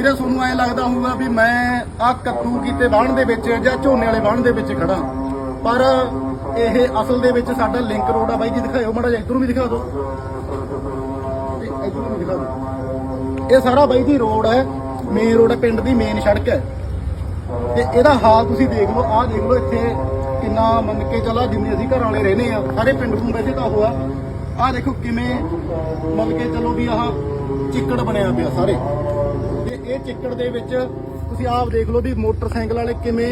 ਵੀਰੇ, ਤੁਹਾਨੂੰ ਐ ਲੱਗਦਾ ਹੋਊਗਾ ਵੀ ਮੈਂ ਆ ਕੱਦੂ ਕੀਤੇ ਵਾਹਣ ਦੇ ਵਿੱਚ ਜਾਂ ਝੋਨੇ ਵਾਲੇ ਵਾਹਣ ਦੇ ਵਿੱਚ ਖੜਾ ਪਰ ਇਹ ਅਸਲ ਦੇ ਵਿੱਚ ਸਾਡਾ ਲਿੰਕ ਰੋਡ ਆ ਬਾਈ ਜੀ, ਦਿਖਾਇਓ ਮਾੜਾ ਜਿਹਾ, ਇੱਧਰੋਂ ਵੀ ਦਿਖਾ ਦਿਓ। ਤੇ ਇੱਧਰੋਂ ਵੀ ਦਿਖਾ ਦਿਓ। ਇਹ ਸਾਰਾ ਬਾਈ ਜੀ ਰੋਡ ਹੈ ਮੇਨ ਰੋਡ ਹੈ, ਪਿੰਡ ਦੀ ਮੇਨ ਸੜਕ ਹੈ। ਤੇ ਇਹਦਾ ਹਾਲ ਤੁਸੀਂ ਦੇਖ ਲਓ, ਆਹ ਦੇਖ ਲਓ ਇੱਥੇ ਕਿੰਨਾ ਮੰਨ ਕੇ ਚਲਾ ਜਿੰਨੇ ਅਸੀਂ ਘਰ ਵਾਲੇ ਰਹਿੰਦੇ ਆ। ਸਾਰੇ ਪਿੰਡ ਨੂੰ ਵੈਸੇ ਤਾਂ ਹੋਆ ਆਹ ਦੇਖੋ ਕਿਵੇਂ ਮੰਨ ਕੇ ਚਲੋ ਵੀ ਆਹ ਚਿੱਕੜ ਬਣਿਆ ਪਿਆ ਸਾਰੇ। ਇਹ ਚਿੱਕੜ ਦੇ ਵਿੱਚ ਤੁਸੀਂ ਆਪ ਦੇਖ ਲਓ ਵੀ ਮੋਟਰਸਾਈਕਲ ਵਾਲੇ ਕਿਵੇਂ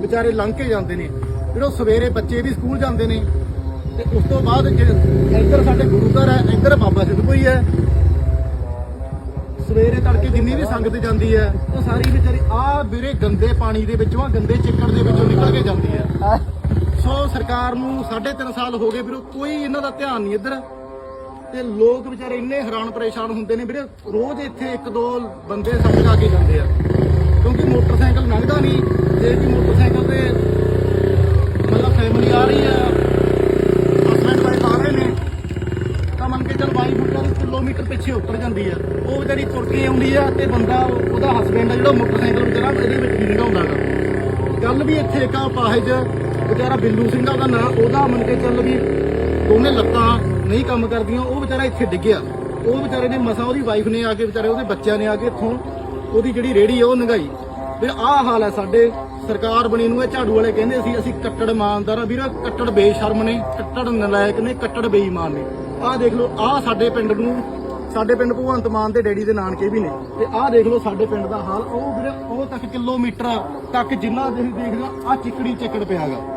ਵਿਚਾਰੇ ਲੰਘ ਕੇ ਜਾਂਦੇ ਨੇ। ਜਦੋਂ ਸਵੇਰੇ ਬੱਚੇ ਵੀ ਸਕੂਲ ਜਾਂਦੇ ਨੇ। ਤੇ ਉਸ ਤੋਂ ਬਾਅਦ ਇੱਧਰ ਸਾਡੇ ਗੁਰੂ ਘਰ ਹੈ ਇੱਧਰ ਬਾਬਾ ਸਿੱਧ ਕੋਈ ਹੈ। ਸਵੇਰੇ ਤੜਕੇ ਜਿੰਨੀ ਵੀ ਸੰਗਤ ਜਾਂਦੀ ਹੈ ਉਹ ਸਾਰੀ ਵਿਚਾਰੀ ਆ ਵੀਰੇ ਗੰਦੇ ਪਾਣੀ ਦੇ ਵਿੱਚੋਂ ਆ ਗੰਦੇ ਚਿੱਕੜ ਦੇ ਵਿੱਚੋਂ ਨਿਕਲ ਕੇ ਜਾਂਦੀ ਹੈ। ਸੋ ਸਰਕਾਰ ਨੂੰ 3.5 ਸਾਲ ਹੋ ਗਏ ਵੀਰੋ ਕੋਈ ਇਹਨਾਂ ਦਾ ਧਿਆਨ ਨਹੀਂ ਇੱਧਰ। ਤੇ ਲੋਕ ਵਿਚਾਰੇ ਇੰਨੇ ਹੈਰਾਨ ਪਰੇਸ਼ਾਨ ਹੁੰਦੇ ਨੇ ਵੀਰੇ, ਰੋਜ਼ ਇੱਥੇ ਇੱਕ ਦੋ ਬੰਦੇ ਸੜਕ ਆ ਕੇ ਜਾਂਦੇ ਆ। ਕਿਉਂਕਿ ਮੋਟਰਸਾਈਕਲ ਲੰਘਦਾ ਨਹੀਂ, ਜੇ ਵੀ ਮੋਟਰਸਾਈਕਲ ਤੇ ਮਤਲਬ ਫੈਮਿਲੀ ਆ ਰਹੀ ਆ ਹਸਬੈਂਡ ਵਾਈਫ ਆ ਰਹੇ ਨੇ, ਤਾਂ ਮੰਨ ਕੇ ਚੱਲ ਵਾਈਫ ਫੁੱਟਾਂ ਕਿਲੋਮੀਟਰ ਪਿੱਛੇ ਉਤਰ ਜਾਂਦੀ ਆ। ਉਹ ਵਿਚਾਰੀ ਤੁਰ ਕੇ ਆਉਂਦੀ ਆ ਤੇ ਬੰਦਾ ਉਹਦਾ ਹਸਬੈਂਡ ਆ ਜਿਹੜਾ ਮੋਟਰਸਾਈਕਲ ਵਿਚਾਰਾ ਇਹਦੇ ਵਿੱਚ ਨਹੀਂ ਲੰਘਾਉਂਦਾ ਗਾ। ਗੱਲ ਵੀ ਇੱਥੇ ਇੱਕ ਆ ਪਾਹਜ ਵਿਚਾਰਾ ਬਿੱਲੂ ਸਿੰਘ ਦਾ ਉਹਦਾ ਨਾਂ, ਉਹਦਾ ਮੰਨ ਕੇ ਚੱਲ ਵੀ ਦੋਨੇ ਲੱਤਾਂ ਨਹੀਂ ਕੰਮ ਕਰਦੀਆਂ, ਉਹ ਵਿਚਾਰਾ ਇੱਥੇ ਡਿੱਗਿਆ। ਉਹ ਵਿਚਾਰੇ ਨੇ ਮਸਾ ਉਹਦੀ ਵਾਈਫ ਨੇ ਆ ਕੇ, ਵਿਚਾਰੇ ਉਹਦੇ ਬੱਚਿਆਂ ਨੇ ਆ ਕੇ ਇੱਥੋਂ ਉਹਦੀ ਜਿਹੜੀ ਰੇੜੀ ਆ ਉਹ ਨੰਗਾਈ। ਵੀ ਆਹ ਹਾਲ ਹੈ ਸਾਡੇ। ਸਰਕਾਰ ਬਣੀ ਨੂੰ ਇਹ ਝਾੜੂ ਵਾਲੇ ਕਹਿੰਦੇ ਸੀ, ਅਸੀਂ ਕੱਟੜ ਇਮਾਨਦਾਰ ਆ ਵੀਰ, ਕੱਟੜ ਬੇਸ਼ਰਮ ਨੇ, ਕੱਟੜ ਨਲਾਇਕ ਨੇ, ਕੱਟੜ ਬੇਈਮਾਨ ਨੇ। ਆਹ ਦੇਖ ਲਓ, ਆਹ ਸਾਡੇ ਪਿੰਡ ਨੂੰ, ਸਾਡੇ ਪਿੰਡ ਭਗਵੰਤ ਮਾਨ ਦੇ ਡੈਡੀ ਦੇ ਨਾਨਕੇ ਵੀ ਨੇ। ਤੇ ਆਹ ਦੇਖ ਲਓ ਸਾਡੇ ਪਿੰਡ ਦਾ ਹਾਲ, ਉਹ ਵੀਰੇ, ਉਹ ਤੱਕ ਕਿਲੋਮੀਟਰ ਤੱਕ ਜਿੰਨਾ ਤੁਸੀਂ ਦੇਖਦੇ ਹੋ, ਆਹ ਚਿੱਕੜੀ ਚੱਕੜ ਪਿਆਗਾ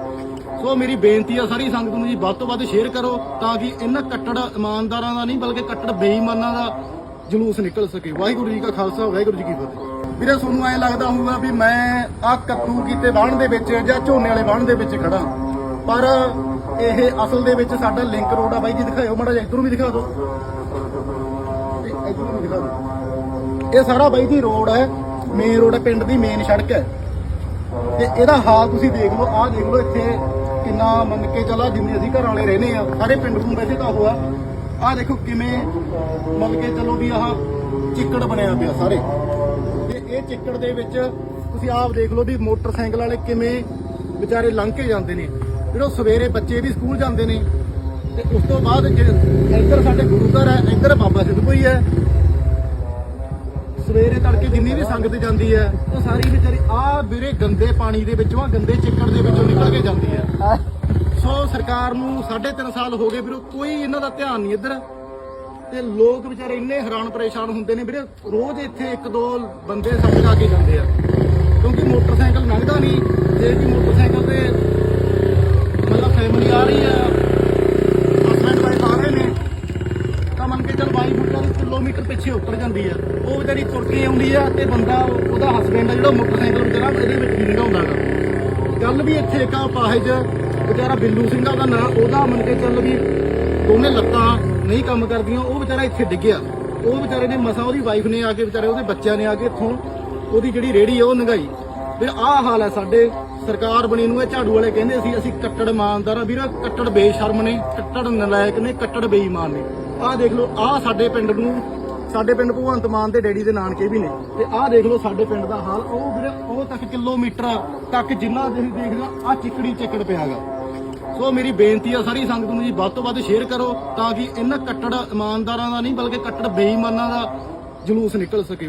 ਸੋ ਮੇਰੀ ਬੇਨਤੀ ਆ ਸਾਰੀ ਸੰਗਤ ਨੂੰ ਜੀ, ਵੱਧ ਤੋਂ ਵੱਧ ਸ਼ੇਅਰ ਕਰੋ ਤਾਂ ਕਿ ਇਹਨਾਂ ਕੱਟੜ ਇਮਾਨਦਾਰਾਂ ਦਾ ਨਹੀਂ, ਬਲਕਿ ਕੱਟੜ ਬੇਈਮਾਨਾਂ ਦਾ ਜਲੂਸ ਨਿਕਲ ਸਕੇ। ਵਾਹਿਗੁਰੂ ਜੀ ਕਾ ਖਾਲਸਾ, ਵਾਹਿਗੁਰੂ ਜੀ ਕੀ ਫਤਿਹ। ਵੀਰੇ, ਤੁਹਾਨੂੰ ਐ ਲੱਗਦਾ ਹੋਊਗਾ ਵੀ ਮੈਂ ਆ ਕੱਦੂ ਕੀਤੇ ਵਾਹਣ ਦੇ ਵਿੱਚ ਜਾਂ ਝੋਨੇ ਵਾਲੇ ਵਾਹਣ ਦੇ ਵਿੱਚ ਖੜਾ ਪਰ ਇਹ ਅਸਲ ਦੇ ਵਿੱਚ ਸਾਡਾ ਲਿੰਕ ਰੋਡ ਆ ਬਾਈ ਜੀ ਦਿਖਾਓ ਮਾੜਾ ਜਿਹਾ, ਇੱਧਰੋਂ ਵੀ ਦਿਖਾ ਦਿਓ। ਤੇ ਇੱਧਰੋਂ ਵੀ ਦਿਖਾ ਦਿਓ। ਇਹ ਸਾਰਾ ਬਾਈ ਜੀ ਰੋਡ ਹੈ ਮੇਨ ਰੋਡ ਹੈ ਪਿੰਡ ਦੀ ਮੇਨ ਸੜਕ ਹੈ ਤੇ ਇਹਦਾ ਹਾਲ ਤੁਸੀਂ ਦੇਖ ਲਓ, ਆਹ ਦੇਖ ਲਓ ਇੱਥੇ ਕਿੰਨਾ ਮੰਨ ਕੇ ਚੱਲਾ, ਜਿੰਨੇ ਅਸੀਂ ਘਰ ਵਾਲੇ ਰਹਿੰਦੇ ਆ, ਸਾਰੇ ਪਿੰਡ ਨੂੰ ਵੈਸੇ ਤਾਂ ਹੋਆ ਆਹ ਦੇਖੋ ਕਿਵੇਂ ਮੰਨ ਕੇ ਚੱਲੋ ਵੀ ਆਹ ਚਿੱਕੜ ਬਣਿਆ ਪਿਆ ਸਾਰੇ। ਤੇ ਇਹ ਚਿੱਕੜ ਦੇ ਵਿੱਚ ਤੁਸੀਂ ਆਪ ਦੇਖ ਲਓ ਵੀ ਮੋਟਰਸਾਈਕਲ ਵਾਲੇ ਕਿਵੇਂ ਵਿਚਾਰੇ ਲੰਘ ਕੇ ਜਾਂਦੇ ਨੇ। ਜਦੋਂ ਸਵੇਰੇ ਬੱਚੇ ਵੀ ਸਕੂਲ ਜਾਂਦੇ ਨੇ, ਤੇ ਉਸ ਤੋਂ ਬਾਅਦ ਜੇ- ਇੱਧਰ ਸਾਡੇ ਗੁਰੂ ਘਰ ਹੈ, ਇੱਧਰ ਬਾਬਾ ਸਿੱਧ ਕੋਈ ਹੈ ਸਵੇਰੇ ਤੜਕੇ ਜਿੰਨੀ ਵੀ ਸੰਗਤ ਜਾਂਦੀ ਹੈ ਉਹ ਸਾਰੀ ਵਿਚਾਰੀ ਆ ਵੀਰੇ ਗੰਦੇ ਪਾਣੀ ਦੇ ਵਿੱਚੋਂ ਆ ਗੰਦੇ ਚਿੱਕੜ ਦੇ ਵਿੱਚੋਂ ਨਿਕਲ ਕੇ ਜਾਂਦੀ ਹੈ। ਸੋ ਸਰਕਾਰ ਨੂੰ 3.5 ਸਾਲ ਹੋ ਗਏ ਵੀਰੋ ਕੋਈ ਇਹਨਾਂ ਦਾ ਧਿਆਨ ਨਹੀਂ ਇੱਧਰ। ਤੇ ਲੋਕ ਵਿਚਾਰੇ ਇੰਨੇ ਹੈਰਾਨ ਪਰੇਸ਼ਾਨ ਹੁੰਦੇ ਨੇ ਵੀਰੇ ਰੋਜ਼ ਇੱਥੇ ਇੱਕ ਦੋ ਬੰਦੇ ਸੜਕ ਆ ਕੇ ਜਾਂਦੇ ਆ। ਕਿਉਂਕਿ ਮੋਟਰਸਾਈਕਲ ਲੰਘਦਾ ਨਹੀਂ ਜੇ ਵੀ ਮੋਟਰਸਾਈਕਲ ਤੇ ਮਤਲਬ ਫੈਮਿਲੀ ਆ ਰਹੀ ਆ ਹਸਬੈਂਡ ਵਾਈਫ ਆ ਰਹੇ ਨੇ ਤਾਂ ਮੰਨ ਕੇ ਚੱਲ ਬਾਈ ਫੁੱਟਾਂ ਕਿਲੋਮੀਟਰ ਪਿੱਛੇ ਉਤਰ ਜਾਂਦੀ ਆ ਉਹ ਵਿਚਾਰੀ ਤੁਰ ਆ ਤੇ ਬੰਦਾ ਉਹਦਾ ਹਸਬੈਂਡ ਆ ਜਿਹੜਾ ਮੋਟਰਸਾਈਕਲ ਵਿਚਾਰਾ ਇਹਦੇ ਵਿੱਚ ਨਹੀਂ ਲੰਘਾਉਂਦਾ ਗਾ। ਗੱਲ ਵੀ ਇੱਥੇ ਇੱਕ ਆ ਵਿਚਾਰਾ ਬਿੱਲੂ ਸਿੰਘ ਆ ਉਹਦਾ ਨਾਂ, ਉਹਦਾ ਮੰਨ ਕੇ ਚੱਲ ਵੀ ਦੋਨੇ ਲੱਤਾਂ ਨਹੀਂ ਕੰਮ ਕਰਦੀਆਂ, ਉਹ ਵਿਚਾਰਾ ਇੱਥੇ ਡਿੱਗਿਆ। ਉਹ ਵਿਚਾਰੇ ਨੇ ਮਸਾ ਉਹਦੀ ਵਾਈਫ ਨੇ ਆ ਕੇ ਵਿਚਾਰੇ ਉਹਦੇ ਬੱਚਿਆਂ ਨੇ ਆ ਕੇ ਇੱਥੋਂ ਉਹਦੀ ਜਿਹੜੀ ਰੇੜੀ ਆ ਉਹ ਨੰਗਾਈ। ਫਿਰ ਆਹ ਹਾਲ ਹੈ ਸਾਡੇ ਸਰਕਾਰ ਬਣੀ ਨੂੰ, ਇਹ ਝਾੜੂ ਵਾਲੇ ਕਹਿੰਦੇ ਸੀ, ਅਸੀਂ ਕੱਟੜ ਇਮਾਨਦਾਰ ਆ ਵੀਰ, ਕੱਟੜ ਬੇਸ਼ਰਮ ਨੇ, ਕੱਟੜ ਨਲਾਇਕ ਨੇ, ਕੱਟੜ ਬੇਈਮਾਨ ਨੇ। ਆਹ ਦੇਖ ਲਓ, ਆਹ ਸਾਡੇ ਪਿੰਡ ਨੂੰ ਸਾਡੇ ਪਿੰਡ ਭਗਵੰਤ ਮਾਨ ਦੇ ਡੈਡੀ ਦੇ ਨਾਨਕੇ ਵੀ ਨੇ। ਤੇ ਆਹ ਦੇਖ ਲਓ ਸਾਡੇ ਪਿੰਡ ਦਾ ਹਾਲ, ਉਹ ਵੀਰੇ, ਉਹ ਤੱਕ ਕਿਲੋਮੀਟਰ ਤੱਕ ਜਿੰਨਾ ਤੁਸੀਂ ਦੇਖਦੇ ਹੋ ਆ ਚਿੱਕੜੀ ਚੱਕੜ ਪਿਆਗਾ। ਸੋ ਮੇਰੀ ਬੇਨਤੀ ਆ ਸਾਰੀ ਸੰਗਤ ਨੂੰ ਜੀ, ਵੱਧ ਤੋਂ ਵੱਧ ਸ਼ੇਅਰ ਕਰੋ ਤਾਂ ਕਿ ਇਹਨਾਂ ਕੱਟੜ ਇਮਾਨਦਾਰਾਂ ਦਾ ਨਹੀਂ, ਬਲਕਿ ਕੱਟੜ ਬੇਈਮਾਨਾਂ ਦਾ ਜਲੂਸ ਨਿਕਲ ਸਕੇ।